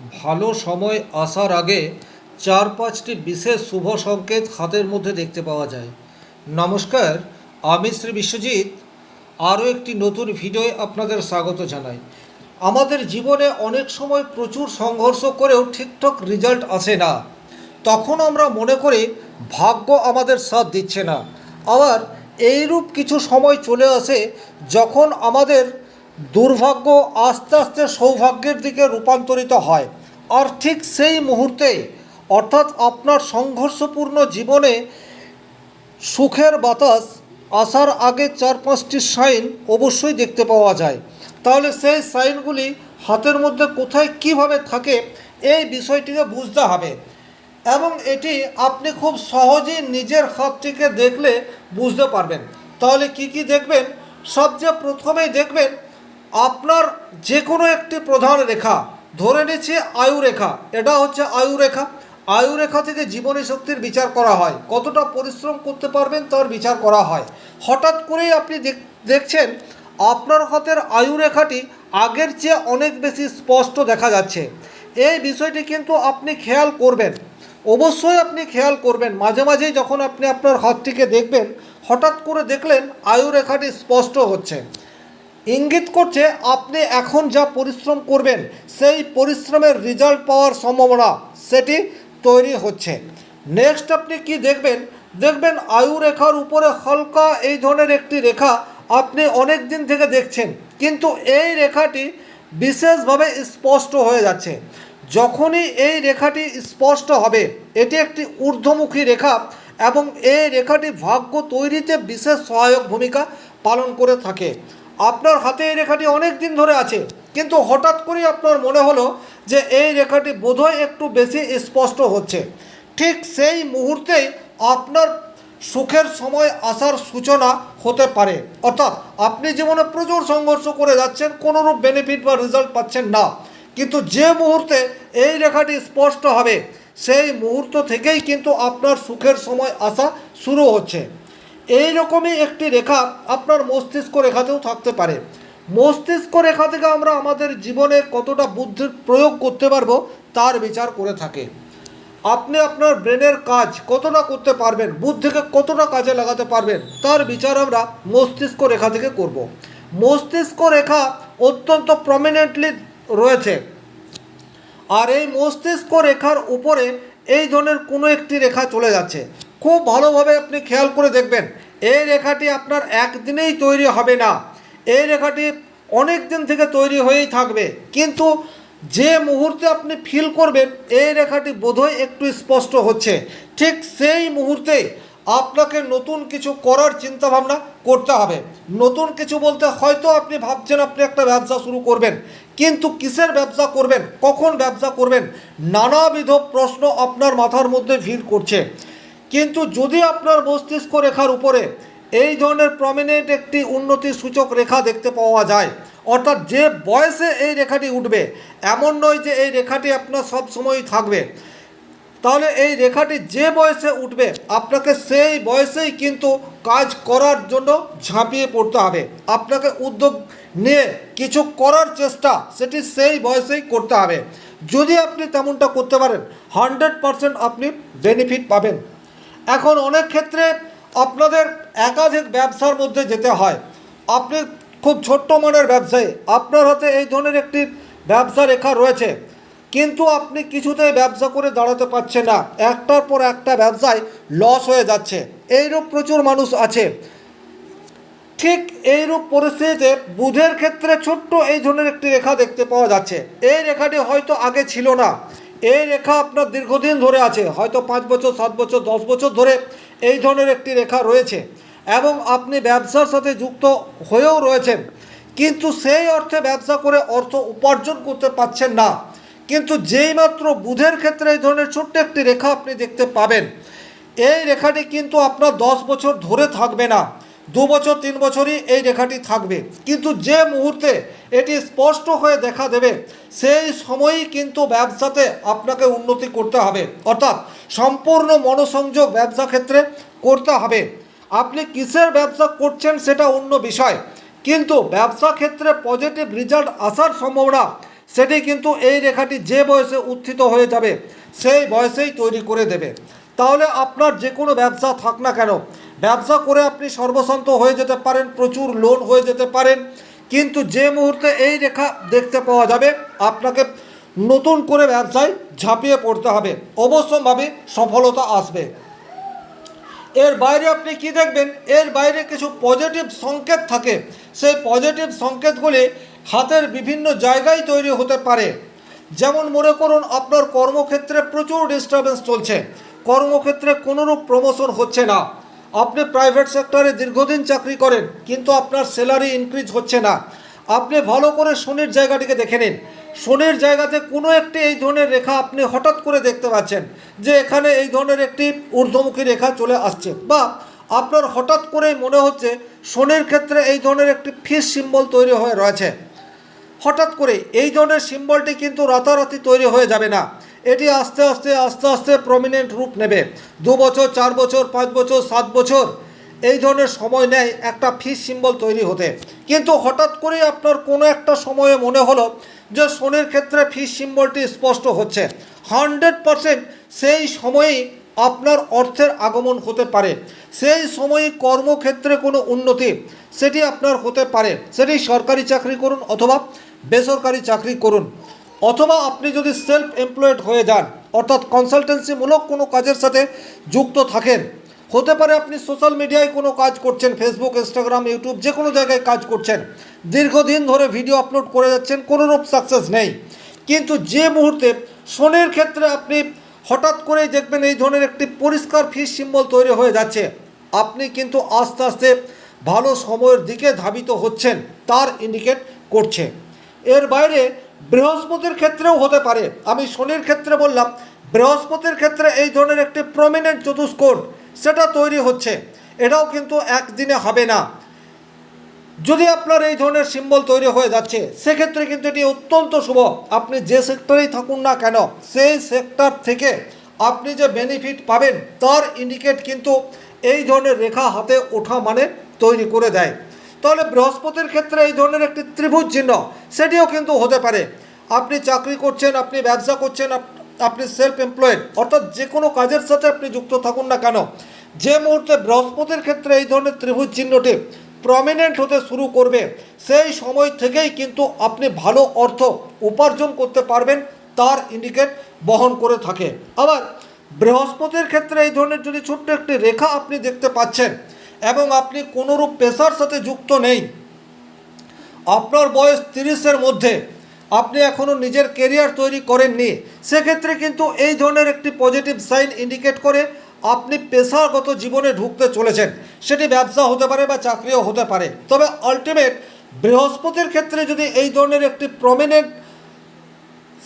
ভালো সময় আসার আগে চার পাঁচটি বিশেষ শুভ সংকেত হাতের মধ্যে দেখতে পাওয়া যায়। নমস্কার, আমি শ্রী বিশ্বজিৎ। আরও একটি নতুন ভিডিওয়ে আপনাদের স্বাগত জানাই। আমাদের জীবনে অনেক সময় প্রচুর সংঘর্ষ করেও ঠিকঠাক রেজাল্ট আসে না। তখন আমরা মনে করি, ভাগ্য আমাদের সাথ দিচ্ছে না। আবার এইরূপ কিছু সময় চলে আসে যখন আমাদের দুর্ভাগ্য আস্তে আস্তে সৌভাগ্যের দিকে রূপান্তরিত হয়। আর ঠিক সেই মুহূর্তে অর্থাৎ আপনার সংঘর্ষপূর্ণ জীবনে সুখের বাতাস, আসার আগে চার পাঁচটি সাইন অবশ্যই দেখতে পাওয়া যায়। তাহলে সেই সাইনগুলি হাতের মধ্যে কোথায় কীভাবে থাকে, এই বিষয়টিকে বুঝতে হবে। এবং এটি আপনি খুব সহজেই নিজের হাতটিকে দেখলে বুঝতে পারবেন। তাহলে কি কি দেখবেন? সবচেয়ে প্রথমেই দেখবেন আপনার যে কোনো একটি প্রধান রেখা ধরে নিচ্ছে আয়ু রেখা এটা হচ্ছে আয়ু রেখা আয়ু রেখা থেকে জীবনী শক্তির বিচার করা হয়। কতটা পরিশ্রম করতে পারবেন তার বিচার করা হয়। হঠাৎ করেই আপনি দেখছেন আপনার হাতের আয়ু রেখাটি আগের চেয়ে অনেক বেশি স্পষ্ট দেখা যাচ্ছে। এই বিষয়টি কিন্তু আপনি খেয়াল করবেন। অবশ্যই আপনি খেয়াল করবেন। মাঝে মাঝেই যখন আপনি আপনার হাতটিকে দেখবেন, হঠাৎ করে দেখলেন আয়ু রেখাটি স্পষ্ট হচ্ছে। ইঙ্গিত করছে আপনি এখন যা পরিশ্রম করবেন, সেই পরিশ্রমের রেজাল্ট পাওয়ার সম্ভাবনা সেটি তৈরি হচ্ছে। নেক্সট আপনি কি দেখবেন? দেখবেন আয়ু রেখার উপরে হালকা এই ধরনের একটি রেখা আপনি অনেক দিন থেকে দেখছেন, কিন্তু এই রেখাটি বিশেষভাবে স্পষ্ট হয়ে যাচ্ছে। যখনই এই রেখাটি স্পষ্ট হবে, এটি একটি ঊর্ধ্বমুখী রেখা এবং এই রেখাটি ভাগ্য তৈরিতে বিশেষ সহায়ক ভূমিকা পালন করে থাকে। আপনার হাতে এই রেখাটি অনেক দিন ধরে আছে। কিন্তু হঠাৎ করেই আপনার মনে হলো যে এই রেখাটি বোধহয় একটু বেশি স্পষ্ট হচ্ছে। ঠিক সেই মুহূর্তেই আপনার সুখের সময় আসার সূচনা হতে পারে। অর্থাৎ আপনি জীবনে প্রচুর সংঘর্ষ করে যাচ্ছেন, কোনোরূপ বেনিফিট বা রেজাল্ট পাচ্ছেন না। কিন্তু যে মুহূর্তে এই রেখাটি স্পষ্ট হবে, সেই মুহূর্ত থেকেই কিন্তু আপনার সুখের সময় আসা শুরু হচ্ছে। এই রকমই একটি রেখা আপনার মস্তিষ্ক রেখাতেও থাকতে পারে। মস্তিষ্ক রেখা থেকে আমরা আমাদের জীবনে কতটা বুদ্ধির প্রয়োগ করতে পারব, তার বিচার করে থাকে। আপনি আপনার ব্রেনের কাজ কতটা করতে পারবেন, বুদ্ধিকে কতটা কাজে লাগাতে পারবেন, তার বিচার আমরা মস্তিষ্ক রেখা থেকে করব। মস্তিষ্ক রেখা অত্যন্ত প্রমিনেন্টলি রয়েছে। আর এই মস্তিষ্ক রেখার উপরে এই ধরনের কোনো একটি রেখা চলে যাচ্ছে। খুব ভালোভাবে আপনি খেয়াল করে দেখবেন। এই রেখাটি আপনার একদিনেই তৈরি হবে না। এই রেখাটি অনেক দিন থেকে তৈরি হয়েই থাকবে। কিন্তু যে মুহূর্তে আপনি ফিল করবেন, এই রেখাটি বোধহয় একটু স্পষ্ট হচ্ছে। ঠিক সেই মুহূর্তে আপনাকে নতুন কিছু করার চিন্তাভাবনা করতে হবে। নতুন কিছু বলতে হয়তো আপনি ভাবছেন আপনি একটা ব্যবসা শুরু করবেন। কিন্তু কিসের ব্যবসা করবেন? কখন ব্যবসা করবেন? নানাবিধ প্রশ্ন আপনার মাথার মধ্যে ভিড় করছে। কিন্তু যদি আপনার মস্তিষ্ক রেখার উপরে এই ধরনের প্রমিনেন্ট একটি উন্নতি সূচক রেখা দেখতে পাওয়া যায়, অর্থাৎ যে বয়সে এই রেখাটি উঠবে, এমন নয় যে এই রেখাটি আপনার সব সময়ই থাকবে। তাহলে এই রেখাটি যে বয়সে উঠবে, আপনাকে সেই বয়সেই কিন্তু কাজ করার জন্য ঝাঁপিয়ে পড়তে হবে। আপনাকে উদ্যোগ নিয়ে কিছু করার চেষ্টা, সেটি সেই বয়সেই করতে হবে। যদি আপনি তেমনটা করতে পারেন হান্ড্রেড পারসেন্ট আপনি বেনিফিট পাবেন। এখন অনেক ক্ষেত্রে আপনাদের একাধিক ব্যবসার মধ্যে যেতে হয়। আপনি খুব ছোট্ট মানের ব্যবসায়ী, আপনার হাতে এই ধরনের একটি ব্যবসা রেখা রয়েছে। কিন্তু আপনি কিছুতেই ব্যবসা করে দাঁড়াতে পারছেন না। একটার পর একটা ব্যবসায় লস হয়ে যাচ্ছে। এইরূপ প্রচুর মানুষ আছে। ঠিক এইরূপ পরিস্থিতিতে বুধের ক্ষেত্রে ছোট্ট এই ধরনের একটি রেখা দেখতে পাওয়া যাচ্ছে। এই রেখাটি হয়তো আগে ছিল না। এই রেখা আপনার দীর্ঘদিন ধরে আছে, হয়তো পাঁচ বছর, সাত বছর, দশ বছর ধরে এই ধরনের একটি রেখা রয়েছে এবং আপনি ব্যবসার সাথে যুক্ত হয়েও রয়েছেন। কিন্তু সেই অর্থে ব্যবসা করে অর্থ উপার্জন করতে পারছেন না। কিন্তু যেই মাত্র বুধের ক্ষেত্রে এই ধরনের ছোট্ট একটি রেখা আপনি দেখতে পাবেন। এই রেখাটি কিন্তু আপনার দশ বছর ধরে থাকবে না। দু বছর, তিন বছরই এই রেখাটি থাকবে। কিন্তু যে মুহূর্তে এটি স্পষ্ট হয়ে দেখা দেবে, সেই সময়ই কিন্তু ব্যবসাতে আপনাকে উন্নতি করতে হবে। অর্থাৎ সম্পূর্ণ মনোসংযোগ ব্যবসা ক্ষেত্রে করতে হবে। আপনি কিসের ব্যবসা করছেন সেটা অন্য বিষয়। কিন্তু ব্যবসা ক্ষেত্রে পজিটিভ রেজাল্ট আসার সম্ভাবনা, সেটি কিন্তু এই রেখাটি যে বয়সে উত্থিত হয়ে যাবে, সেই বয়সেই তৈরি করে দেবে। তাহলে আপনার যে কোনো ব্যবসা থাক না কেন ব্যবসা করে আপনি সর্বশান্ত হয়ে যেতে পারেন, প্রচুর লোন হয়ে যেতে পারেন। কিন্তু যে মুহূর্তে এই রেখা দেখতে পাওয়া যাবে, আপনাকে নতুন করে ব্যবসায় ঝাঁপিয়ে পড়তে হবে। অবশ্যভাবে সফলতা আসবে। এর বাইরে আপনি কি দেখবেন? এর বাইরে কিছু পজিটিভ সংকেত থাকে। সেই পজিটিভ সংকেতগুলি হাতের বিভিন্ন জায়গায় তৈরি হতে পারে। যেমন মনে করুন, আপনার কর্মক্ষেত্রে প্রচুর ডিস্টারবেন্স চলছে। কর্মক্ষেত্রে কোনোরূপ প্রমোশন হচ্ছে না। আপনি প্রাইভেট সেক্টরে দীর্ঘদিন চাকরি করেন, কিন্তু আপনার স্যালারি ইনক্রিজ হচ্ছে না। আপনি ভালো করে শনির জায়গাটিকে দেখে নিন। শনির জায়গাতে কোনো একটি এই ধরনের রেখা আপনি হঠাৎ করে দেখতে পাচ্ছেন যে এখানে এই ধরনের একটি ঊর্ধ্বমুখী রেখা চলে আসছে বা আপনার হঠাৎ করেই মনে হচ্ছে শনির ক্ষেত্রে এই ধরনের একটি ফিস সিম্বল তৈরি হয়ে রয়েছে। হঠাৎ করে এই ধরনের সিম্বলটি কিন্তু রাতারাতি তৈরি হয়ে যাবে না। এটি আস্তে আস্তে আস্তে আস্তে প্রমিনেন্ট রূপ নেবে। দু বছর, চার বছর, পাঁচ বছর, সাত বছর, এই ধরনের সময় নেয় একটা ফিস সিম্বল তৈরি হতে। কিন্তু হঠাৎ করেই আপনার কোনো একটা সময়ে মনে হলো যে শনির ক্ষেত্রে ফিস সিম্বলটি স্পষ্ট হচ্ছে। হান্ড্রেড পারসেন্ট সেই সময়েই আপনার অর্থের আগমন হতে পারে। সেই সময়ে কর্মক্ষেত্রে কোনো উন্নতি, সেটি আপনার হতে পারে। সেটি সরকারি চাকরি করুন অথবা বেসরকারি চাকরি করুন। অথবা আপনি যদি সেলফ এমপ্লয়েড হয়ে যান, অর্থাৎ কনসালটেন্সিমূলক কোনো কাজের সাথে যুক্ত থাকেন, হতে পারে আপনি সোশ্যাল মিডিয়ায় কোনো কাজ করছেন ফেসবুক ইনস্টাগ্রাম ইউটিউব যে কোনো জায়গায় কাজ করছেন, দীর্ঘদিন ধরে ভিডিও আপলোড করে যাচ্ছেন, কোনোরূপ সাকসেস নেই। কিন্তু যে মুহূর্তে শনির ক্ষেত্রে আপনি হঠাৎ করেই দেখবেন এই ধরনের একটি পরিষ্কার ফিস সিম্বল তৈরি হয়ে যাচ্ছে, আপনি কিন্তু আস্তে আস্তে ভালো সময়ের দিকে ধাবিত হচ্ছেন, তার ইন্ডিকেট করছে। এর বাইরে বৃহস্পতির ক্ষেত্রেও হতে পারে। আমি শনির ক্ষেত্রে বললাম, বৃহস্পতির ক্ষেত্রে এই ধরনের একটি প্রমিনেন্ট চতুষ্কোণ সেটা তৈরি হচ্ছে। এটাও কিন্তু একদিনে হবে না। যদি আপনার এই ধরনের সিম্বল তৈরি হয়ে যাচ্ছে, সেক্ষেত্রে কিন্তু এটি অত্যন্ত শুভ। আপনি যে সেক্টরেই থাকুন না কেন, সেই সেক্টর থেকে আপনি যে বেনিফিট পাবেন, তার ইন্ডিকেট কিন্তু এই ধরনের রেখা হাতে ওঠা মানে তৈরি করে দেয়। তাহলে বৃহস্পতির ক্ষেত্রে এই ধরনের একটি ত্রিভুজ চিহ্ন, সেটিও কিন্তু হতে পারে। আপনি চাকরি করছেন, আপনি ব্যবসা করছেন আপনি সেলফ এমপ্লয়েড অর্থাৎ যে কোনো কাজের সাথে আপনি যুক্ত থাকুন না কেন। যে মুহূর্তে বৃহস্পতির ক্ষেত্রে এই ধরনের ত্রিভুজ চিহ্নটি প্রমিনেন্ট হতে শুরু করবে, সেই সময় থেকেই কিন্তু আপনি ভালো অর্থ উপার্জন করতে পারবেন, তার ইন্ডিকেট বহন করে থাকে। আবার, বৃহস্পতির ক্ষেত্রে এই ধরনের যদি ছোট্ট একটি রেখা আপনি দেখতে পাচ্ছেন এবং আপনি কোনোরূপ পেশার সাথে যুক্ত নেই। আপনার বয়স তিরিশের মধ্যে। আপনি এখনও নিজের কেরিয়ার তৈরি করেননি। সেক্ষেত্রে কিন্তু এই ধরনের একটি পজিটিভ সাইন ইন্ডিকেট করে আপনি পেশাগত জীবনে ঢুকতে চলেছেন। সেটি ব্যবসা হতে পারে বা চাকরিও হতে পারে। তবে আলটিমেট বৃহস্পতির ক্ষেত্রে যদি এই ধরনের একটি প্রমিনেন্ট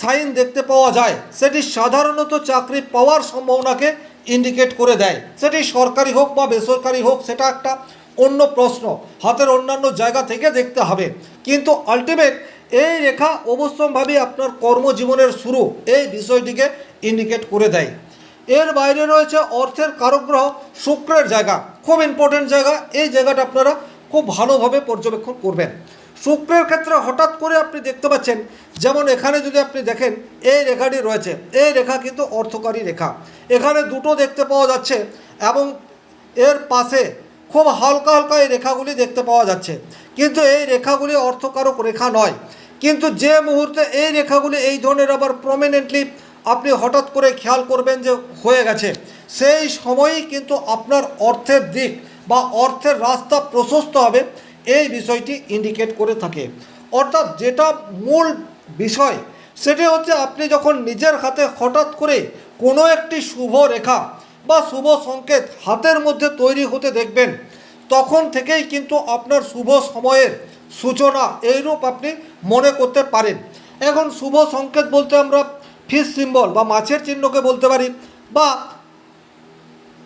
সাইন দেখতে পাওয়া যায়, সেটি সাধারণত চাকরি পাওয়ার সম্ভাবনাকে ইন্ডিকেট করে দেয়। সেটি সরকারি হোক বা বেসরকারি হোক, সেটা একটা অন্য প্রশ্ন। হাতের অন্যান্য জায়গা থেকে দেখতে হবে। কিন্তু আলটিমেট এই রেখা অবশ্যমভাবে আপনার কর্মজীবনের শুরু, এই বিষয়টিকে ইন্ডিকেট করে দেয়। এর বাইরে রয়েছে অর্থের কারগ্রহ, শুক্রের জায়গা। খুব ইম্পর্টেন্ট জায়গা। এই জায়গাটা আপনারা খুব ভালোভাবে পর্যবেক্ষণ করবেন। শুক্রের ক্ষেত্রে হঠাৎ করে আপনি দেখতে পাচ্ছেন, যেমন এখানে যদি আপনি দেখেন, এই রেখাটি রয়েছে। এই রেখা কিন্তু অর্থকারী রেখা। এখানে দুটো দেখতে পাওয়া যাচ্ছে এবং এর পাশে খুব হালকা হালকা এই রেখাগুলি দেখতে পাওয়া যাচ্ছে। কিন্তু এই রেখাগুলি অর্থকারক রেখা নয়। কিন্তু যে মুহূর্তে এই রেখাগুলি এই ধরনের আবার প্রমিনেন্টলি আপনি হঠাৎ করে খেয়াল করবেন যে হয়ে গেছে, সেই সময়ই কিন্তু আপনার অর্থের দিক বা অর্থের রাস্তা প্রশস্ত হবে। এই বিষয়টি ইন্ডিকেট করে থাকে। অর্থাৎ যেটা মূল বিষয়, সেটি হচ্ছে আপনি যখন নিজের হাতে হঠাৎ করে কোনো একটি শুভ রেখা বা শুভ সংকেত হাতের মধ্যে তৈরি হতে দেখবেন, তখন থেকেই কিন্তু আপনার শুভ সময়ের সূচনা এইরূপ আপনি মনে করতে পারেন। এখন শুভ সংকেত বলতে আমরা ফিস সিম্বল বা মাছের চিহ্নকে বলতে পারি বা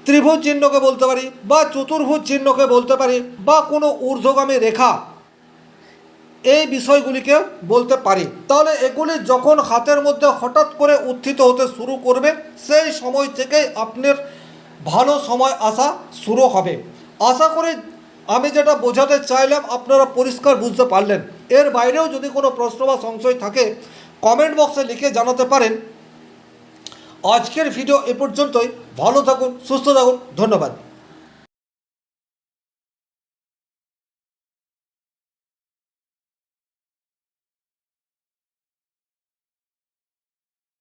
ত্রিভুজ চিহ্নকে বলতে পারি বা চতুর্ভুজ চিহ্নকে বলতে পারি বা কোনো ঊর্ধ্বগামী রেখা, এই বিষয়গুলিকে বলতে পারি। তাহলে এগুলি যখন হাতের মধ্যে হঠাৎ করে উত্থিত হতে শুরু করবে, সেই সময় থেকেই আপনার ভালো সময় আসা শুরু হবে। আশা করি আমি যেটা বোঝাতে চাইলাম, আপনারা পরিষ্কার বুঝতে পারলেন। এর বাইরেও যদি কোনো প্রশ্ন বা সংশয় থাকে কমেন্ট বক্সে লিখে জানাতে পারেন। আজকের ভিডিও এ পর্যন্তই। ভালো থাকুন সুস্থ থাকুন। ধন্যবাদ।